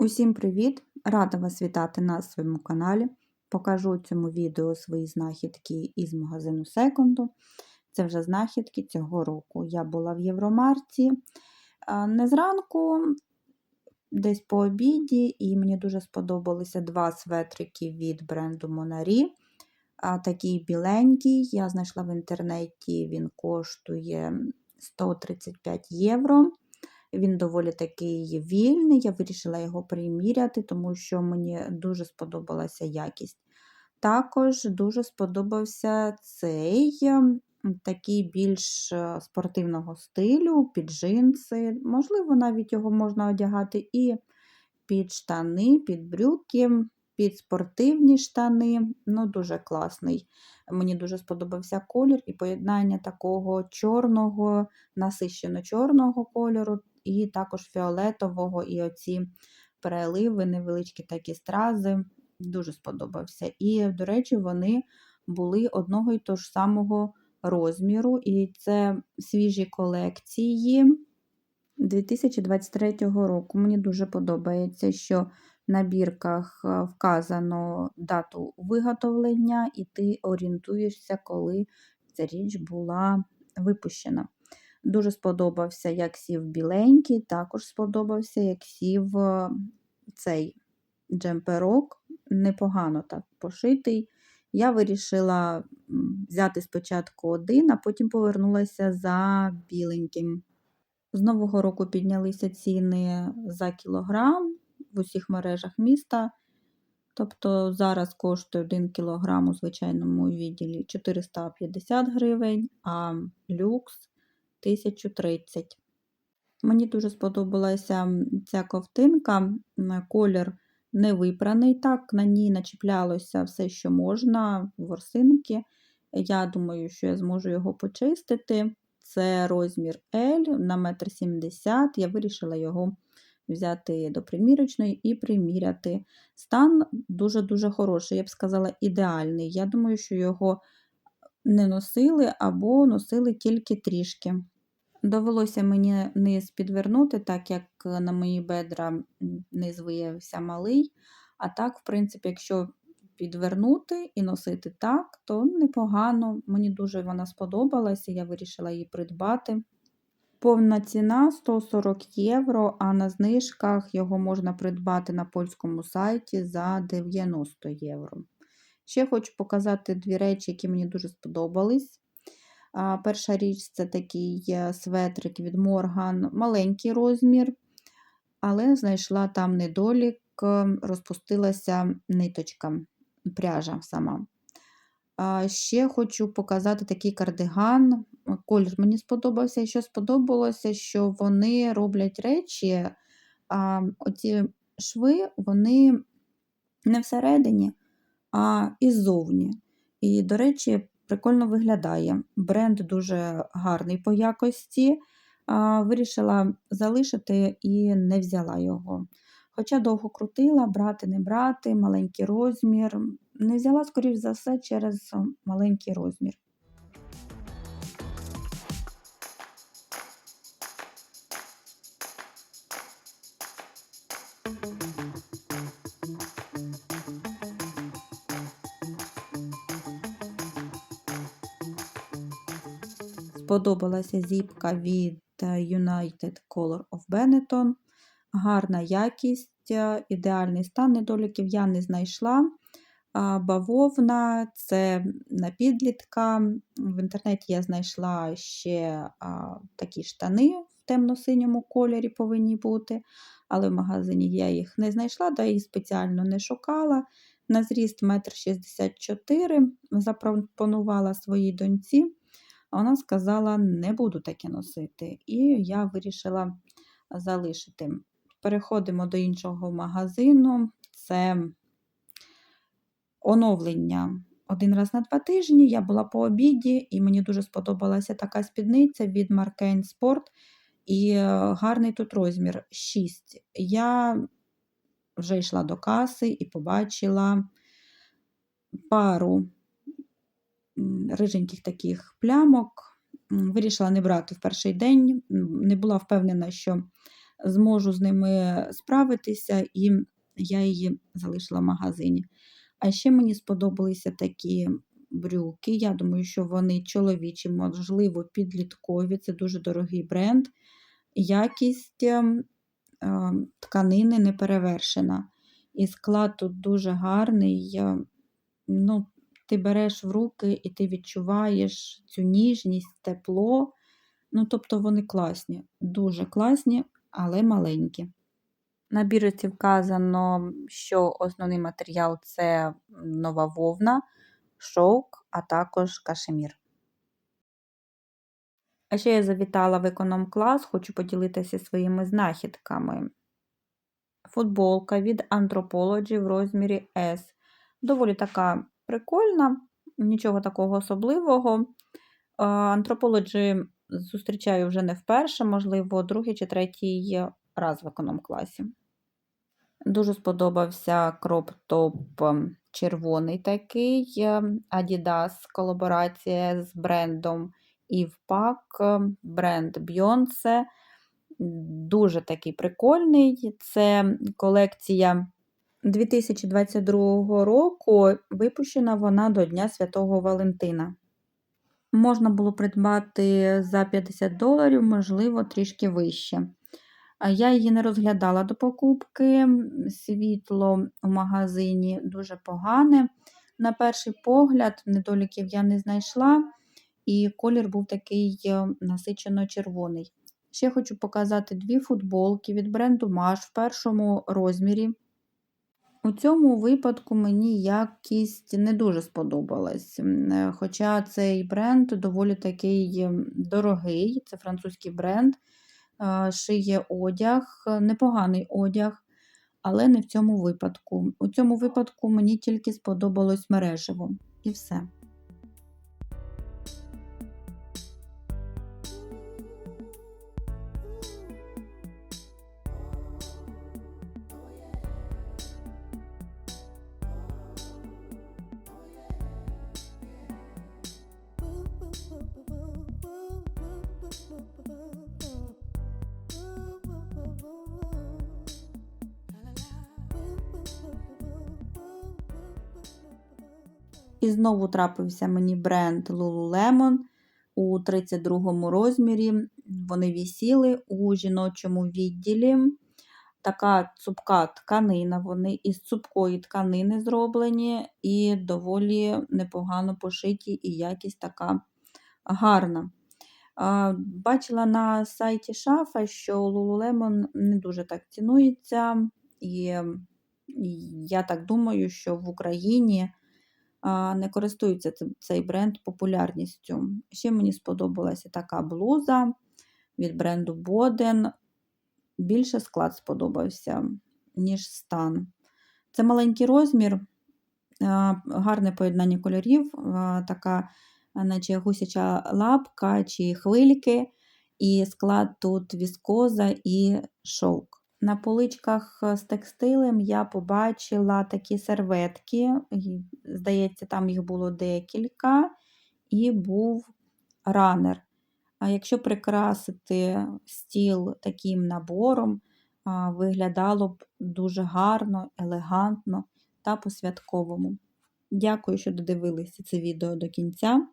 Усім привіт! Рада вас вітати на своєму каналі. Покажу у цьому відео свої знахідки із магазину Секунду. Це вже знахідки цього року. Я була в Євромарті не зранку, десь по обіді, і мені дуже сподобалися два светрики від бренду Monari. Такий біленький, я знайшла в інтернеті, він коштує 135 євро. Він доволі такий вільний, я вирішила його приміряти, тому що мені дуже сподобалася якість. Також дуже сподобався цей такий більш е, спортивного стилю, під джинси. Можливо, навіть його можна одягати і під штани, під брюки, під спортивні штани. Ну, Дуже класний. Мені дуже сподобався колір і поєднання такого чорного, насищено чорного кольору і також фіолетового, і оці переливи, невеличкі такі стрази. Дуже сподобався. І, до речі, вони були одного і того ж самого розміру, і це свіжі колекції 2023 року. Мені дуже подобається, що на бірках е, вказано дату виготовлення, і ти орієнтуєшся, коли ця річ була випущена. Дуже сподобався, як сів біленький, також сподобався, як сів е, цей джемперок, непогано так пошитий. Я вирішила взяти спочатку один, а потім повернулася за біленьким. З нового року піднялися ціни за кілограм в усіх мережах міста. Тобто зараз коштує 1 кілограм у звичайному відділі 450 гривень, а люкс 1030. Мені дуже сподобалася ця ковтинка, колір не випраний. Так, на ній начіплялося все, що можна, ворсинки. Я думаю, що я зможу його почистити. Це розмір L на 1,70 м. Я вирішила його взяти до примірочної і приміряти. Стан дуже-дуже хороший, я б сказала, ідеальний. Я думаю, що його не носили або носили тільки трішки. Довелося мені низ підвернути, так як на мої бедра низ виявився малий. А так, в принципі, якщо підвернути і носити так, то непогано. Мені дуже вона сподобалася, я вирішила її придбати. Повна ціна 140 євро, а на знижках його можна придбати на польському сайті за 90 євро. Ще хочу показати дві речі, які мені дуже сподобались. Перша річ це такий е, светрик від Морган, маленький розмір, але знайшла там недолік, розпустилася ниточка, пряжа сама. Ще хочу показати такий кардиган. Колір мені сподобався, і що сподобалося, що вони роблять речі, а оці шви, вони не всередині, а іззовні. І, до речі, прикольно виглядає. Бренд дуже гарний по якості. Вирішила залишити і не взяла його. Хоча довго крутила, брати, не брати, маленький розмір. Не взяла, скоріш за все, через маленький розмір. Сподобалася зіпка від е, United Color of Benetton. Гарна якість, е, ідеальний стан недоліків я не знайшла. Бавовна це на підлітка. В інтернеті я знайшла ще такі штани в темно-синьому кольорі повинні бути, але в магазині я їх не знайшла, да і спеціально не шукала. На зріст 1,64 м запропонувала своїй доньці. Вона сказала, не буду таке носити. І я вирішила залишити. Переходимо до іншого магазину. Це оновлення один раз на два тижні. Я була по обіді, і мені дуже сподобалася така спідниця від Marcaine Sport. І е, гарний тут розмір 6. Я вже йшла до каси і побачила пару риженьких таких плямок. Вирішила не брати в перший день, не була впевнена, що зможу з ними справитися, і я її залишила в магазині. А ще мені сподобалися такі брюки. Я думаю, що вони чоловічі, можливо, підліткові. Це дуже дорогий бренд. Якість ем, е, тканини не перевершена. І склад тут дуже гарний. Ну, ти береш в руки і ти відчуваєш цю ніжність, тепло. Ну, тобто вони класні, дуже класні, але маленькі. На бірці вказано, що основний матеріал це нова вовна, шовк, а також кашемір. А ще я завітала в економ-клас, хочу поділитися своїми знахідками. Футболка від Anthropology в розмірі S. Доволі така прикольна, нічого такого особливого. Anthropology зустрічаю вже не вперше, можливо, другий чи третій раз в економ-класі. Дуже сподобався кроп-топ червоний такий е, Adidas, колаборація з брендом Івпак, бренд Beyoncé. Дуже такий прикольний. Це колекція 2022 року. Випущена вона до Дня Святого Валентина. Можна було придбати за 50 доларів, можливо, трішки вище. Я її не розглядала до покупки. Світло в магазині дуже погане. На перший погляд, недоліків я не знайшла, і колір був такий е, насичено червоний. Ще хочу показати дві футболки від бренду Маш в першому розмірі. У цьому випадку мені якість не дуже сподобалась. Е, Хоча цей бренд доволі такий дорогий, це французький бренд, е, шиє одяг, непоганий одяг, але не в цьому випадку. У цьому випадку мені тільки сподобалось мережево. І все. І знову трапився мені бренд Lululemon у 32 розмірі. Вони вісіли у жіночому відділі. Така цупка тканина, вони із цупкої тканини зроблені, і доволі непогано пошиті, і якість така гарна. Бачила на сайті шафа, що Lululemon не дуже так цінується, і я так думаю, що в Україні не користується цей бренд популярністю. Ще мені сподобалася така блуза від бренду Boden. Більше склад сподобався, ніж стан. Це маленький розмір, гарне поєднання кольорів, така, наче гусяча лапка чи хвильки, і склад тут віскоза і шовк. На поличках з текстилем я побачила такі серветки, здається, там їх було декілька, і був ранер. А якщо прикрасити стіл таким набором, виглядало б дуже гарно, елегантно та по-святковому. Дякую, що додивилися це відео до кінця.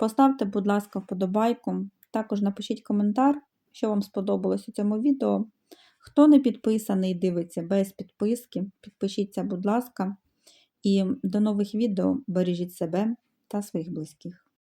Поставте, будь ласка, вподобайку. Також напишіть коментар, що вам сподобалось у цьому відео. Хто не підписаний, дивиться без підписки, підпишіться, будь ласка, і до нових відео бережіть себе та своїх близьких.